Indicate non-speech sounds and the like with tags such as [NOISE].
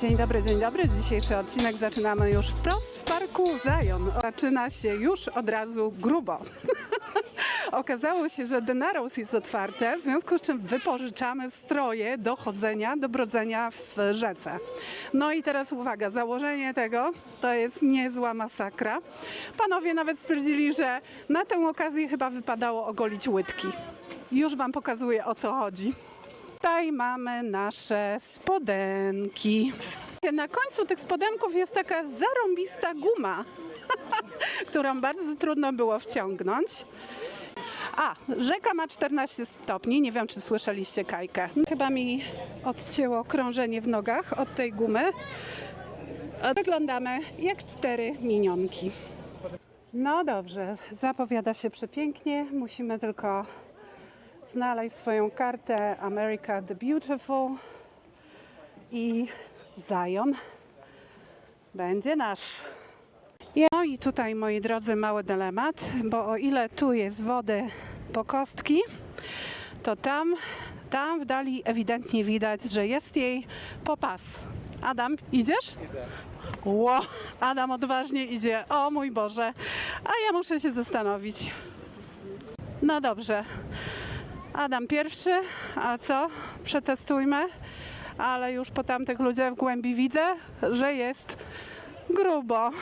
Dzień dobry, dzień dobry. Dzisiejszy odcinek zaczynamy już wprost w parku Zion. Zaczyna się już od razu grubo. [LAUGHS] Okazało się, że Denaros jest otwarte, w związku z czym wypożyczamy stroje do chodzenia, do brodzenia w rzece. No i teraz uwaga, założenie tego to jest niezła masakra. Panowie nawet stwierdzili, że na tę okazję chyba wypadało ogolić łydki. Już Wam pokazuję o co chodzi. Tutaj mamy nasze spodenki. Na końcu tych spodenków jest taka zarąbista guma, [LAUGHS] którą bardzo trudno było wciągnąć. A, rzeka ma 14 stopni. Nie wiem, czy słyszeliście kajkę. Chyba mi odcięło krążenie w nogach od tej gumy. Wyglądamy jak cztery minionki. No dobrze, zapowiada się przepięknie. Musimy tylko znaleźć swoją kartę America the Beautiful i Zion będzie nasz. No i tutaj, moi drodzy, mały dylemat, bo o ile tu jest wody po kostki, to tam, tam w dali ewidentnie widać, że jest jej po pas. Adam, idziesz? Ło, Adam odważnie idzie. O mój Boże. A ja muszę się zastanowić. No dobrze. Adam pierwszy, a co? Przetestujmy. Ale już po tamtych ludziach w głębi widzę, że jest grubo. [LAUGHS]